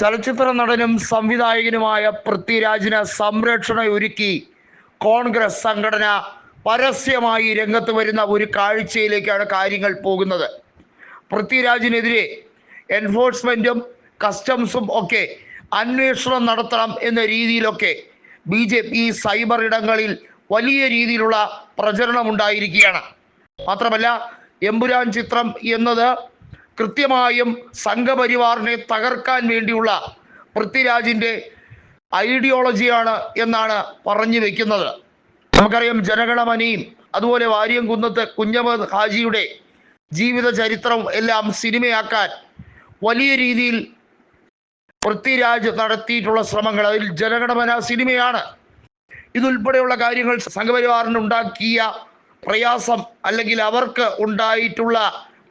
ചലച്ചിത്ര നടനും സംവിധായകനുമായ പൃഥ്വിരാജിന് സംരക്ഷണം ഒരുക്കി കോൺഗ്രസ് സംഘടന പരസ്യമായി രംഗത്ത് വരുന്ന ഒരു കാഴ്ചയിലേക്കാണ് കാര്യങ്ങൾ പോകുന്നത്. പൃഥ്വിരാജിനെതിരെ എൻഫോഴ്സ്മെന്റും കസ്റ്റംസും ഒക്കെ അന്വേഷണം നടത്തണം എന്ന രീതിയിലൊക്കെ ബി ജെ പി സൈബർ ഇടങ്ങളിൽ വലിയ രീതിയിലുള്ള പ്രചരണം ഉണ്ടായിരിക്കുകയാണ്. മാത്രമല്ല എമ്പുരാൻ ചിത്രം എന്നത് കൃത്യമായും സംഘപരിവാറിനെ തകർക്കാൻ വേണ്ടിയുള്ള പൃഥ്വിരാജിന്റെ ഐഡിയോളജിയാണ് എന്നാണ് പറഞ്ഞു വെക്കുന്നത്. നമുക്കറിയാം ജനഗണമനിയും അതുപോലെ വാര്യം കുന്നത്ത് കുഞ്ഞമത് ഹാജിയുടെ ജീവിത ചരിത്രം എല്ലാം സിനിമയാക്കാൻ വലിയ രീതിയിൽ പൃഥ്വിരാജ് നടത്തിയിട്ടുള്ള ശ്രമങ്ങൾ. അതിൽ ജനഗണമന സിനിമയാണ്. ഇതുൾപ്പെടെയുള്ള കാര്യങ്ങൾ സംഘപരിവാറിന് ഉണ്ടാക്കിയ പ്രയാസം അല്ലെങ്കിൽ അവർക്ക് ഉണ്ടായിട്ടുള്ള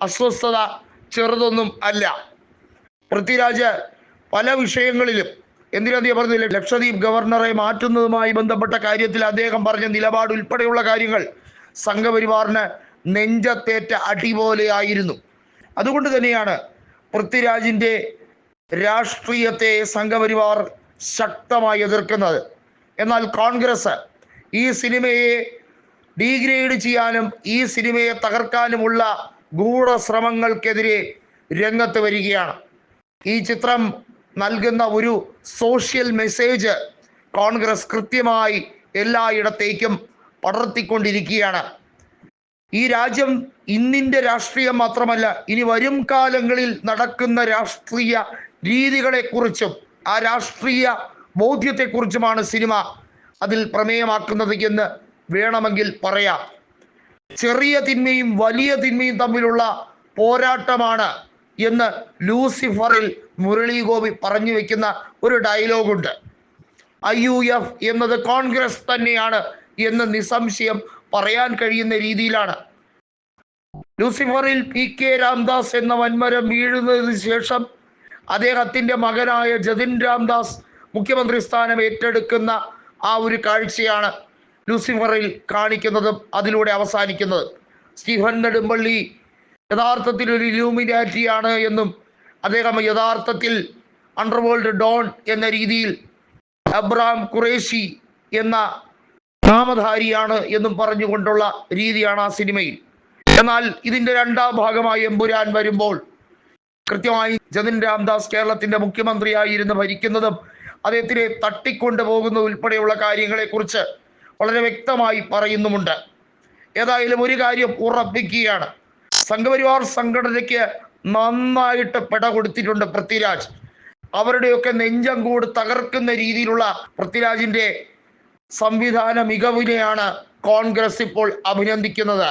അസ്വസ്ഥത ചെറുതൊന്നും അല്ല. പൃഥ്വിരാജ് പല വിഷയങ്ങളിലും എന്തിനാ നീ പറഞ്ഞില്ല? ലക്ഷദ്വീപ് ഗവർണറെ മാറ്റുന്നതുമായി ബന്ധപ്പെട്ട കാര്യത്തിൽ അദ്ദേഹം പറഞ്ഞ നിലപാട് ഉൾപ്പെടെയുള്ള കാര്യങ്ങൾ സംഘപരിവാറിന് നെഞ്ചത്തേറ്റ അടി പോലെയായിരുന്നു. അതുകൊണ്ട് തന്നെയാണ് പൃഥ്വിരാജിന്റെ രാഷ്ട്രീയത്തെ സംഘപരിവാർ ശക്തമായി എതിർക്കുന്നത്. എന്നാൽ കോൺഗ്രസ് ഈ സിനിമയെ ഡീഗ്രേഡ് ചെയ്യാനും ഈ സിനിമയെ തകർക്കാനുമുള്ള ഗൂഢശ്രമങ്ങൾക്കെതിരെ രംഗത്ത് വരികയാണ്. ഈ ചിത്രം നൽകുന്ന ഒരു സോഷ്യൽ മെസ്സേജ് കോൺഗ്രസ് കൃത്യമായി എല്ലായിടത്തേക്കും പടർത്തിക്കൊണ്ടിരിക്കുകയാണ്. ഈ രാജ്യം ഇന്നിന്റെ രാഷ്ട്രീയം മാത്രമല്ല ഇനി വരും കാലങ്ങളിൽ നടക്കുന്ന രാഷ്ട്രീയ രീതികളെക്കുറിച്ചും ആ രാഷ്ട്രീയ ബോധ്യത്തെക്കുറിച്ചുമാണ് സിനിമ അതിൽ പ്രമേയമാക്കുന്നത് എന്ന് വേണമെങ്കിൽ പറയാം. ചെറിയ തിന്മയും വലിയ തിന്മയും തമ്മിലുള്ള പോരാട്ടമാണ് എന്ന് ലൂസിഫറിൽ മുരളി ഗോപി പറഞ്ഞു വെക്കുന്ന ഒരു ഡയലോഗുണ്ട് ഐ യു എഫ് എന്നത് കോൺഗ്രസ് തന്നെയാണ് എന്ന് നിസ്സംശയം പറയാൻ കഴിയുന്ന രീതിയിലാണ്. ലൂസിഫറിൽ പി കെ രാംദാസ് എന്ന വൻമരം വീഴുന്നതിന് ശേഷം അദ്ദേഹത്തിന്റെ മകനായ ജതിൻ രാംദാസ് മുഖ്യമന്ത്രി സ്ഥാനം ഏറ്റെടുക്കുന്ന ആ ഒരു കാഴ്ചയാണ് ലൂസിഫറിൽ കാണിക്കുന്നതും അതിലൂടെ അവസാനിക്കുന്നത്. സ്റ്റീഫൻ നെടുമ്പള്ളി യഥാർത്ഥത്തിൽ ഒരു ഇലൂമിനാറ്റിയാണ് എന്നും അദ്ദേഹം യഥാർത്ഥത്തിൽ അണ്ടർവേൾഡ് ഡോൺ എന്ന രീതിയിൽ അബ്രാം ഖുറേഷി എന്ന നാമധാരിയാണ് എന്നും പറഞ്ഞുകൊണ്ടുള്ള രീതിയാണ് ആ സിനിമയിൽ. എന്നാൽ ഇതിന്റെ രണ്ടാം ഭാഗമായി എമ്പുരാൻ വരുമ്പോൾ കൃത്യമായി ജതിൻ രാംദാസ് കേരളത്തിന്റെ മുഖ്യമന്ത്രിയായിരുന്നു ഭരിക്കുന്നതും അദ്ദേഹത്തിനെ തട്ടിക്കൊണ്ടു പോകുന്ന ഉൾപ്പെടെയുള്ള കാര്യങ്ങളെക്കുറിച്ച് വളരെ വ്യക്തമായി പറയുന്നുമുണ്ട്. ഏതായാലും ഒരു കാര്യം ഉറപ്പിക്കുകയാണ്. സംഘപരിവാർ സംഘടനയ്ക്ക് നന്നായിട്ട് പെട കൊടുത്തിട്ടുണ്ട് പൃഥ്വിരാജ്. അവരുടെയൊക്കെ നെഞ്ചങ്കൂട് തകർക്കുന്ന രീതിയിലുള്ള പൃഥ്വിരാജിന്റെ സംവിധാന മികവിനെയാണ് കോൺഗ്രസ് ഇപ്പോൾ അഭിനന്ദിക്കുന്നത്.